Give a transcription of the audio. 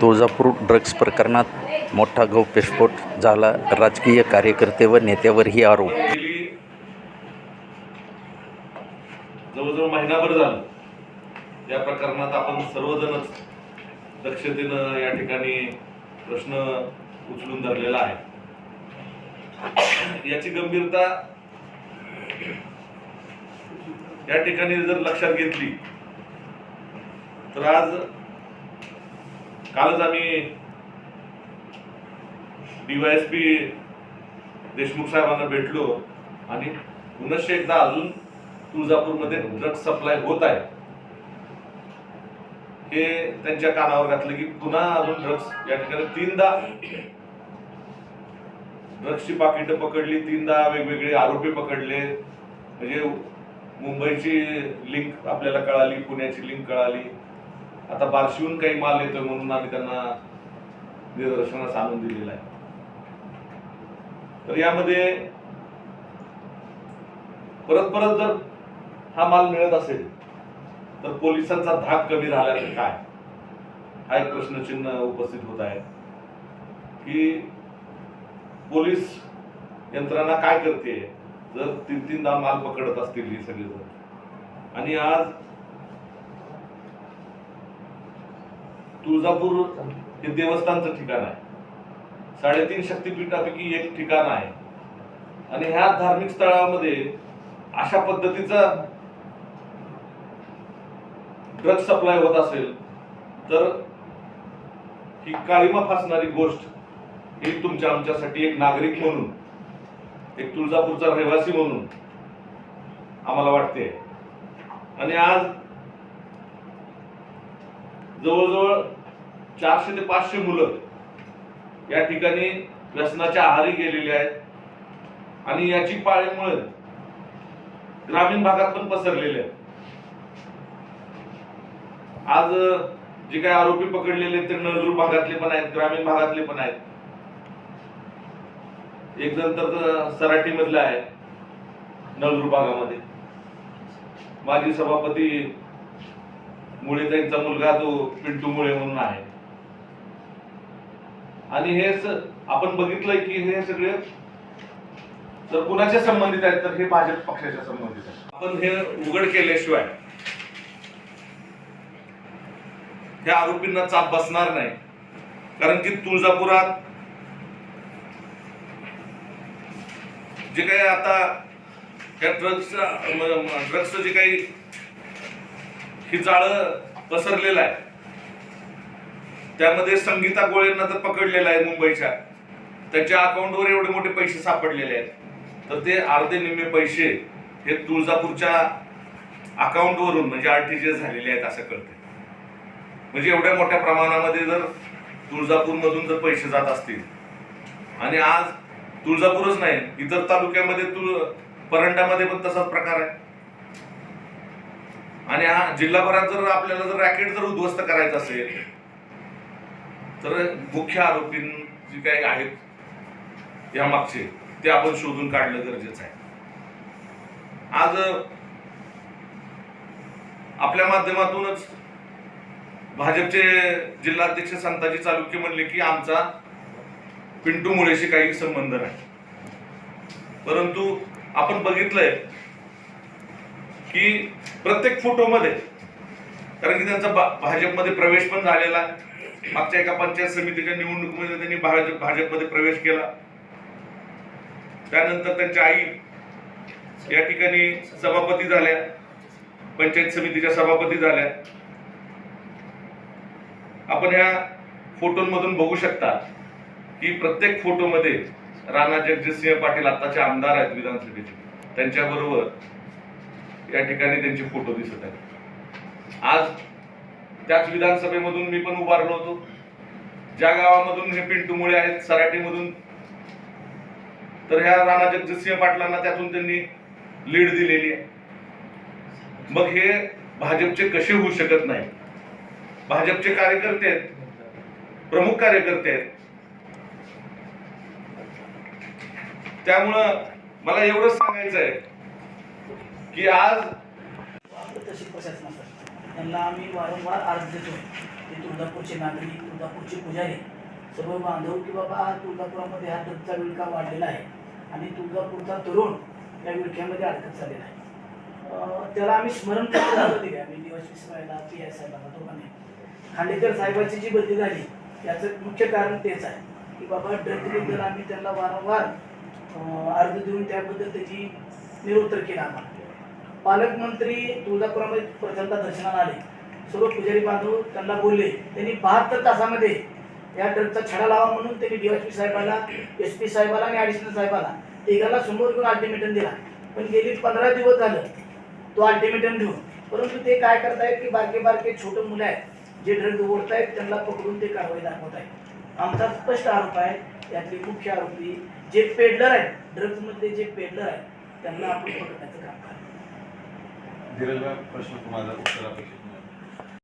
Tuljapur drugs प्रकरणात मोठा गौप्यस्फोट झाला. राजकीय कार्यकर्ते व नेत्यावरही आरोप. जवळजवळ महिनाभर झालं. या प्रकरणात आपण सर्वजणच दक्षतेनं या ठिकाणी प्रश्न उचलून धरलेला आहे. याची गंभीरता या ठिकाणी जर लक्षात घेतली तर आज कालच आम्ही डीवायएसपी देशमुख साहेबांना भेटलो आणि पुनश्च एकदा अजून तुळजापूरमध्ये ड्रग सप्लाय होत आहे. हे त्यांच्या कानावर घातलं की पुन्हा अजून ड्रग्स या ठिकाणी तीनदा ड्रग्सची पाकिट पकडली तीनदा वेगवेगळे आरोपी पकडले. म्हणजे मुंबईची लिंक आपल्याला कळाली पुण्याची लिंक कळाली. आता बार्शीहून काही माल येतोय म्हणून आम्ही त्यांना निदर्शनास आणून दिलेला आहे. तर यामध्ये परत परत जर हा माल मिळत असेल तर पोलिसांचा धाक कमी झाला तर काय? हा एक प्रश्नचिन्ह उपस्थित होत आहे की पोलीस यंत्रणा काय करते? जर तीन तीनदा माल पकडत असतील ही सगळी जण. आणि आज तुळजापूर हे देवस्थानचं ठिकाण आहे. साडेतीन शक्तीपीठापैकी एक ठिकाण आहे. आणि ह्या धार्मिक स्थळामध्ये अशा पद्धतीचा ड्रग सप्लाय होत असेल तर ही काळीमा फासणारी गोष्ट ही तुमच्या आमच्यासाठी एक नागरिक म्हणून एक तुळजापूरचा रहिवासी म्हणून आम्हाला वाटते. आणि आज जवळजवळ चारशे ते पाचशे मुलं या ठिकाणी व्यसनाच्या आहारी गेलेली आहेत. आणि याची पाळीमुळे ग्रामीण भागात पण पसरलेले आहेत. आज जे काही आरोपी पकडलेले ते नळदूर भागातले पण आहेत ग्रामीण भागातले पण आहेत. एक जण तर सराठी मधला आहे नळदूर भागामध्ये. माजी सभापती मुळे त्यांचा मुलगा तो पिंटू मुळे म्हणून आहे. आणि हे आपण बघितलंय की हे सगळे जर कुणाच्या संबंधित आहेत तर हे भाजप पक्षाच्या संबंधित आहेत. आपण हे उघड केल्याशिवाय ह्या आरोपींना चाप बसणार नाही. कारण की तुळजापुरात जे काही आता त्या ड्रग्सचं ड्रग्सचं जे काही ही जाळं पसरलेलं आहे त्यामध्ये संगीता गोळेंना तर पकडलेलं आहे मुंबईच्या. त्यांच्या अकाउंटवर एवढे मोठे पैसे सापडलेले आहेत. तर ते अर्धे निम्मे पैसे हे तुळजापूरच्या अकाउंटवरून म्हणजे आरटीजीएस झालेले आहेत असं कळते म्हणजे एवढ्या मोठ्या प्रमाणामध्ये जर तुळजापूरमधून जर पैसे जात असतील आणि आज तुळजापूरच नाही इतर तालुक्यामध्ये तुळ परंडामध्ये पण तसाच प्रकार आहे. आणि हा जिल्हाभरात जर आपल्याला जर रॅकेट जर उद्ध्वस्त करायचं असेल तर मुख्य आरोपी जे काही आहेत या मागचे ते आपण शोधून काढणं गरजेचं आहे आज आपल्या माध्यमातूनच भाजपचे जिल्हाध्यक्ष संताजी चालुक्य म्हणले की आमचा पिंटू मुळेशी काही संबंध नाही परंतु आपण बघितलंय की प्रत्येक फोटोमध्ये कारण की त्यांचा भाजपमध्ये प्रवेश पण झालेला आहे. मागच्या एका पंचायत समितीच्या निवडणुकीमध्ये त्यांनी भाजप भाजपमध्ये प्रवेश केला. त्यानंतर त्यांच्या आई या ठिकाणी सभापती झाल्या. पंचायत समितीच्या सभापती झाल्या. आपण ह्या फोटोंमधून बघू शकता की प्रत्येक फोटोमध्ये राणा जगजितसिंह पाटील आताचे आमदार आहेत विधानसभेचे. त्यांच्याबरोबर या ठिकाणी त्यांचे फोटो दिसत आहेत. आज त्याच विधानसभेमधून मी पण उभारलो होतो. ज्या गावामधून हे पिंटू मुळे आहेत सराटीमधून तर ह्या राणा जगजितसिंह पाटलांना त्यातून त्यांनी लीड दिलेली आहे. मग हे भाजपचे कसे होऊ शकत नाही? भाजपचे कार्यकर्ते आहेत प्रमुख कार्यकर्ते आहेत. त्यामुळं मला एवढंच सांगायचं आहे की आज त्यांना आम्ही वारंवार अर्ज देतो ते तुळजापूरचे नागरिक तुळजापूरचे पुजारी सर्व बांधव की बाबा तुळजापुरामध्ये हा ड्रगचा विळखा वाढलेला आहे आणि तुळजापूरचा तरुण या विळख्यामध्ये अडकत झालेला आहे. त्याला आम्ही स्मरण पत्र दिले आम्ही दिवस साहेबाला पी आय साहेबांना दोघांनी खांडेकर साहेबाची जी बदली झाली याचं मुख्य कारण तेच आहे. की बाबा ड्रग्जबद्दल आम्ही त्यांना वारंवार अर्ज देऊन त्याबद्दल त्याची निरुत्तर केला आम्हाला. पालकमंत्री तुळजापुरामध्ये जनता दर्शनाला आले. सर्व पुजारी बांधव त्यांना बोलले त्यांनी बहात्तर तासामध्ये या ड्रगचा छडा लावा म्हणून त्यांनी डीवायपी साहेबाला एस पी साहेबाला आणि ॲडिशनल साहेबाला एकाला समोर घेऊन अल्टिमेटम दिला. पण गेली पंधरा दिवस झालं तो अल्टिमेटम देऊन. परंतु ते काय करतायत की बारके बारके छोटे मुलं आहेत जे ड्रग ओढतायत त्यांना पकडून ते कारवाई दाखवत आहेत आमचा स्पष्ट आरोप आहे यातले मुख्य आरोपी जे पेडलर आहेत ड्रग्जमधले जे पेडलर आहेत त्यांना आपण पकडण्याचं काम करायचं दिलेला प्रश्न तुम्हाला उत्तर अपेक्षित